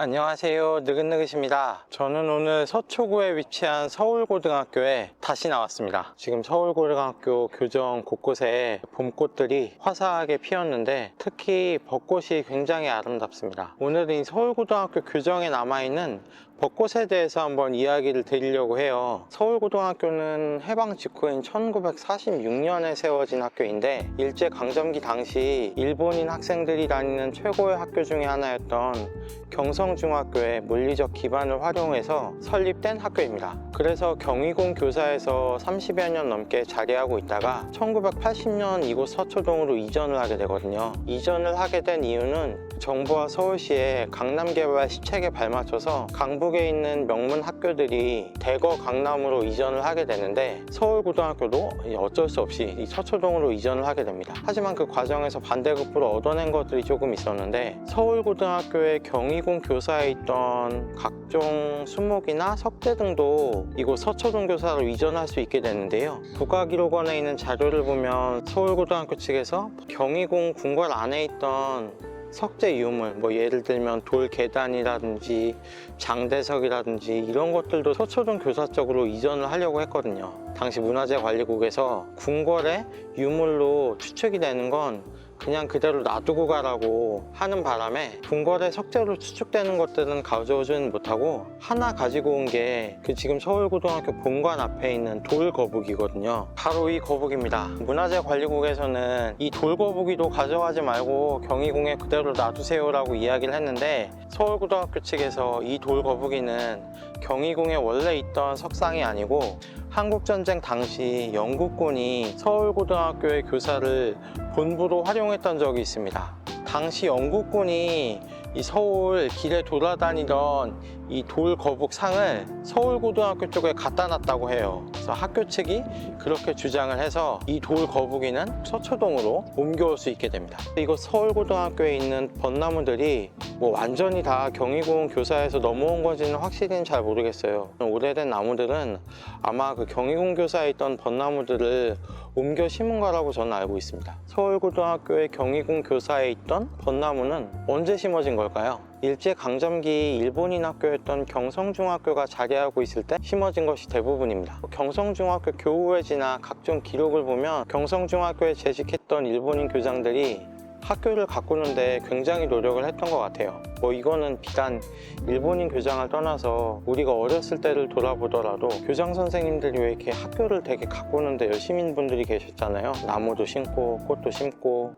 안녕하세요. 느긋느긋입니다. 저는 오늘 서초구에 위치한 서울고등학교에 다시 나왔습니다. 지금 서울고등학교 교정 곳곳에 봄꽃들이 화사하게 피었는데 특히 벚꽃이 굉장히 아름답습니다. 오늘은 이 서울고등학교 교정에 남아있는 벚꽃에 대해서 한번 이야기를 드리려고 해요. 서울고등학교는 해방 직후인 1946년에 세워진 학교인데 일제강점기 당시 일본인 학생들이 다니는 최고의 학교 중에 하나였던 경성 중학교의 물리적 기반을 활용해서 설립된 학교입니다. 그래서 경희궁 교사에서 30여 년 넘게 자리하고 있다가 1980년 이곳 서초동으로 이전을 하게 되거든요. 이전을 하게 된 이유는 정부와 서울시의 강남 개발 시책에 발맞춰서 강북에 있는 명문 학교들이 대거 강남으로 이전을 하게 되는데 서울고등학교도 어쩔 수 없이 이 서초동으로 이전을 하게 됩니다. 하지만 그 과정에서 반대급부를 얻어낸 것들이 조금 있었는데 서울고등학교의 경희궁 교사 에 있던 각종 수목이나 석재 등도 이곳 서초동 교사로 이전할 수 있게 되는데요. 국가기록원에 있는 자료를 보면 서울고등학교 측에서 경희궁 궁궐 안에 있던 석재 유물, 뭐 예를 들면 돌 계단이라든지 장대석이라든지 이런 것들도 서초동 교사 쪽으로 이전을 하려고 했거든요. 당시 문화재관리국에서 궁궐의 유물로 추측이 되는 건 그냥 그대로 놔두고 가라고 하는 바람에 궁궐의 석재로 추측되는 것들은 가져오지는 못하고 하나 가지고 온 게 그 지금 서울고등학교 본관 앞에 있는 돌 거북이거든요. 바로 이 거북입니다. 문화재관리국에서는 이 돌 거북이도 가져가지 말고 경희궁에 그대로 놔두세요 라고 이야기를 했는데 서울고등학교 측에서 이 돌 거북이는 경희궁에 원래 있던 석상이 아니고 한국전쟁 당시 영국군이 서울고등학교의 교사를 본부로 활용했던 적이 있습니다. 당시 영국군이 이 서울 길에 돌아다니던 이 돌 거북 상을 서울고등학교 쪽에 갖다 놨다고 해요. 그래서 학교 측이 그렇게 주장을 해서 이 돌 거북이는 서초동으로 옮겨올 수 있게 됩니다. 이곳 서울고등학교에 있는 벚나무들이 뭐 완전히 다 경희궁 교사에서 넘어온 건지는 확실히는 잘 모르겠어요. 오래된 나무들은 아마 그 경희궁 교사에 있던 벚나무들을 옮겨 심은 거라고 저는 알고 있습니다. 서울고등학교의 경희궁 교사에 있던 벚나무는 언제 심어진 걸까요? 일제강점기 일본인 학교였던 경성중학교가 자리하고 있을 때 심어진 것이 대부분입니다. 경성중학교 교우회지나 각종 기록을 보면 경성중학교에 재직했던 일본인 교장들이 학교를 가꾸는데 굉장히 노력을 했던 것 같아요. 뭐 이거는 비단 일본인 교장을 떠나서 우리가 어렸을 때를 돌아보더라도 교장 선생님들이 왜 이렇게 학교를 되게 가꾸는데 열심인 분들이 계셨잖아요. 나무도 심고 꽃도 심고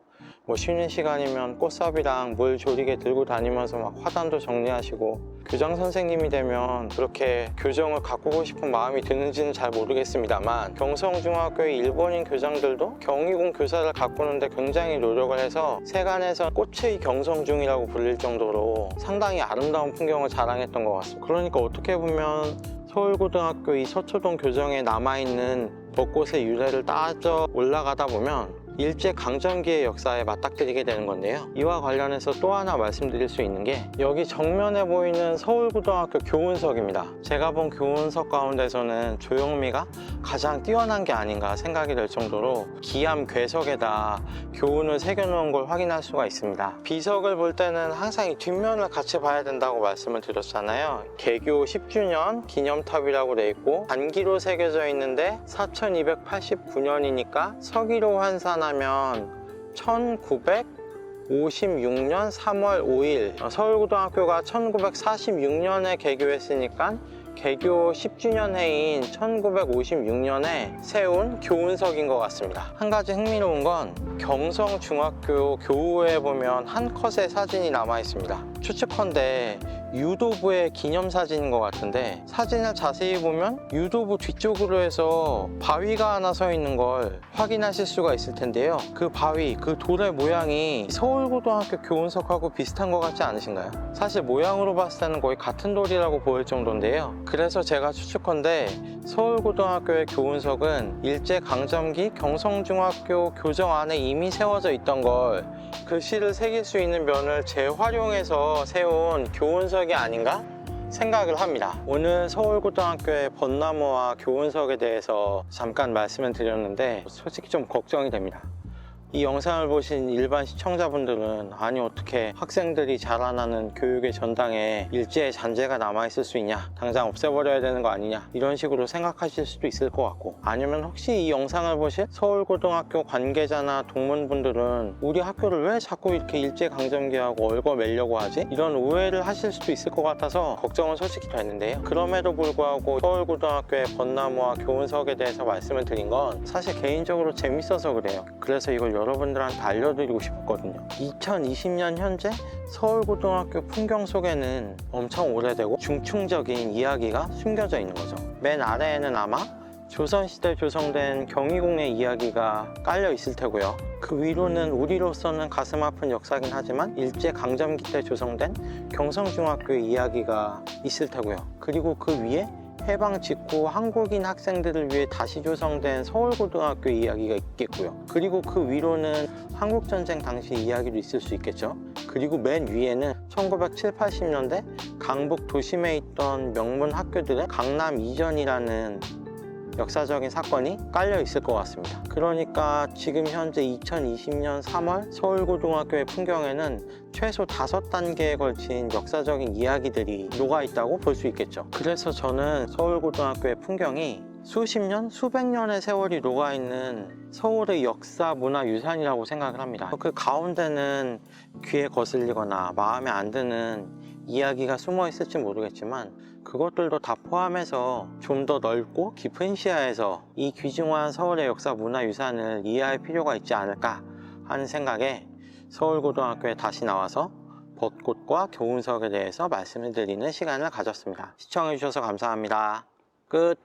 뭐 쉬는 시간이면 꽃삽이랑 물 조리개 들고 다니면서 막 화단도 정리하시고 교장 선생님이 되면 그렇게 교정을 가꾸고 싶은 마음이 드는지는 잘 모르겠습니다만 경성중학교의 일본인 교장들도 경희궁 교사를 가꾸는데 굉장히 노력을 해서 세간에서 꽃의 경성중이라고 불릴 정도로 상당히 아름다운 풍경을 자랑했던 것 같습니다. 그러니까 어떻게 보면 서울고등학교 이 서초동 교정에 남아있는 벚꽃의 유래를 따져 올라가다 보면 일제 강점기의 역사에 맞닥뜨리게 되는 건데요. 이와 관련해서 또 하나 말씀드릴 수 있는 게 여기 정면에 보이는 서울고등학교 교훈석입니다. 제가 본 교훈석 가운데서는 조형미가 가장 뛰어난 게 아닌가 생각이 될 정도로 기암 괴석에다 교훈을 새겨놓은 걸 확인할 수가 있습니다. 비석을 볼 때는 항상 이 뒷면을 같이 봐야 된다고 말씀을 드렸잖아요. 개교 10주년 기념탑이라고 돼 있고 단기로 새겨져 있는데 4289년이니까 서기로 환산 하면 1956년 3월 5일 서울고등학교가 1946년에 개교했으니까 개교 10주년 해인 1956년에 세운 교훈석인 것 같습니다. 한 가지 흥미로운 건 경성중학교 교우에 보면 한 컷의 사진이 남아 있습니다. 추측컨대 유도부의 기념사진인 것 같은데 사진을 자세히 보면 유도부 뒤쪽으로 해서 바위가 하나 서 있는 걸 확인하실 수가 있을 텐데요. 그 바위, 그 돌의 모양이 서울고등학교 교훈석하고 비슷한 것 같지 않으신가요? 사실 모양으로 봤을 때는 거의 같은 돌이라고 보일 정도인데요. 그래서 제가 추측컨대 서울고등학교의 교훈석은 일제강점기 경성중학교 교정 안에 이미 세워져 있던 걸 글씨를 새길 수 있는 면을 재활용해서 세운 교훈석 이 아닌가 생각을 합니다. 오늘 서울고등학교의 벚나무와 교훈석에 대해서 잠깐 말씀을 드렸는데 솔직히 좀 걱정이 됩니다. 이 영상을 보신 일반 시청자분들은 아니 어떻게 학생들이 자라나는 교육의 전당에 일제의 잔재가 남아있을 수 있냐? 당장 없애버려야 되는 거 아니냐? 이런 식으로 생각하실 수도 있을 것 같고 아니면 혹시 이 영상을 보실 서울고등학교 관계자나 동문분들은 우리 학교를 왜 자꾸 이렇게 일제강점기하고 얽어매려고 하지? 이런 오해를 하실 수도 있을 것 같아서 걱정은 솔직히 됐는데요. 그럼에도 불구하고 서울고등학교의 벚나무와 교훈석에 대해서 말씀을 드린 건 사실 개인적으로 재밌어서 그래요. 그래서 이걸 여러분들한테 알려드리고 싶었거든요 2020년 현재 서울고등학교 풍경 속에는 엄청 오래되고 중충적인 이야기가 숨겨져 있는 거죠 맨 아래에는 아마 조선시대 조성된 경희궁의 이야기가 깔려 있을 테고요. 그 위로는 우리로서는 가슴 아픈 역사긴 하지만 일제 강점기 때 조성된 경성중학교의 이야기가 있을 테고요. 그리고 그 위에 해방 직후 한국인 학생들을 위해 다시 조성된 서울고등학교 이야기가 있겠고요. 그리고 그 위로는 한국전쟁 당시 이야기도 있을 수 있겠죠. 그리고 맨 위에는 1970, 80년대 강북 도심에 있던 명문 학교들의 강남 이전이라는 역사적인 사건이 깔려 있을 것 같습니다. 그러니까 지금 현재 2020년 3월 서울고등학교의 풍경에는 최소 다섯 단계에 걸친 역사적인 이야기들이 녹아 있다고 볼 수 있겠죠. 그래서 저는 서울고등학교의 풍경이 수십 년, 수백 년의 세월이 녹아 있는 서울의 역사 문화 유산이라고 생각을 합니다. 그 가운데는 귀에 거슬리거나 마음에 안 드는 이야기가 숨어 있을지 모르겠지만 그것들도 다 포함해서 좀 더 넓고 깊은 시야에서 이 귀중한 서울의 역사 문화 유산을 이해할 필요가 있지 않을까 하는 생각에 서울고등학교에 다시 나와서 벚꽃과 교훈석에 대해서 말씀을 드리는 시간을 가졌습니다. 시청해주셔서 감사합니다. 끝.